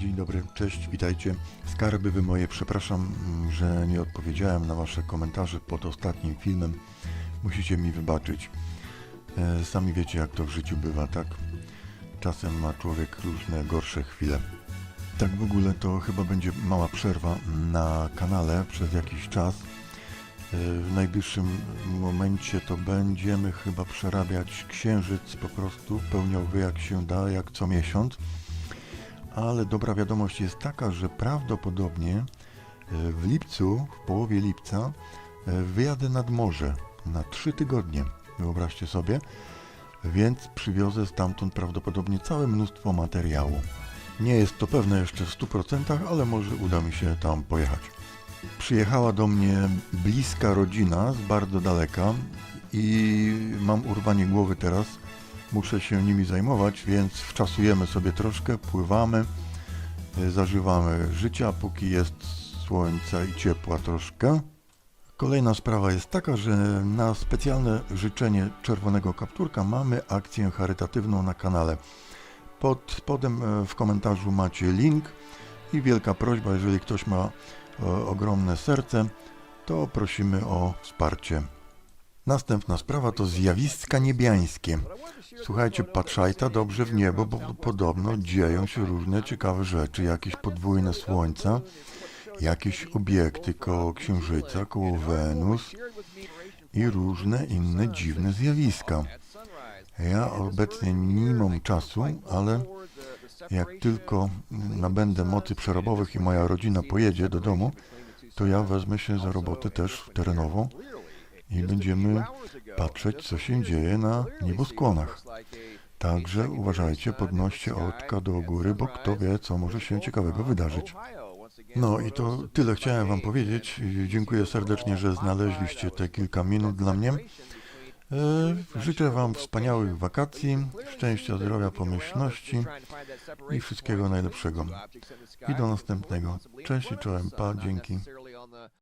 Dzień dobry, cześć, witajcie. Skarby wy moje, przepraszam, że nie odpowiedziałem na wasze komentarze pod ostatnim filmem. Musicie mi wybaczyć. E, Sami wiecie, jak to w życiu bywa, tak? Czasem ma człowiek różne gorsze chwile. Tak w ogóle to chyba będzie mała przerwa na kanale przez jakiś czas. E, W najbliższym momencie to będziemy chyba przerabiać księżyc po prostu pełniowy jak się da, jak co miesiąc. Ale dobra wiadomość jest taka, że prawdopodobnie e, w lipcu, w połowie lipca, e, wyjadę nad morze na trzy tygodnie. Wyobraźcie sobie. Więc przywiozę stamtąd prawdopodobnie całe mnóstwo materiału. Nie jest to pewne jeszcze w 100%, ale może uda mi się tam pojechać. Przyjechała do mnie bliska rodzina z bardzo daleka i mam urwanie głowy teraz. Muszę się nimi zajmować, więc wczasujemy sobie troszkę, pływamy, y, zażywamy życia, póki jest słońca i ciepła troszkę. Kolejna sprawa jest taka, że na specjalne życzenie Czerwonego Kapturka mamy akcję charytatywną na kanale. Pod spodem e, w komentarzu macie link i wielka prośba, jeżeli ktoś ma e, ogromne serce, to prosimy o wsparcie. Następna sprawa to zjawiska niebiańskie. Słuchajcie, patrzajta dobrze w niebo, bo podobno dzieją się różne ciekawe rzeczy, jakieś podwójne słońca, jakieś obiekty koło Księżyca, koło Wenus i różne inne dziwne zjawiska. Ja obecnie nie mam czasu, ale jak tylko nabędę mocy przerobowych i moja rodzina pojedzie do domu, to ja wezmę się za robotę też terenową i będziemy patrzeć, co się dzieje na nieboskłonach. Także uważajcie, podnoście oczka do góry, bo kto wie, co może się ciekawego wydarzyć. No i to tyle chciałem Wam powiedzieć. Dziękuję serdecznie, że znaleźliście te kilka minut dla mnie. E, Życzę Wam wspaniałych wakacji, szczęścia, zdrowia, pomyślności i wszystkiego najlepszego. I do następnego. Cześć i czołem, pa, dzięki.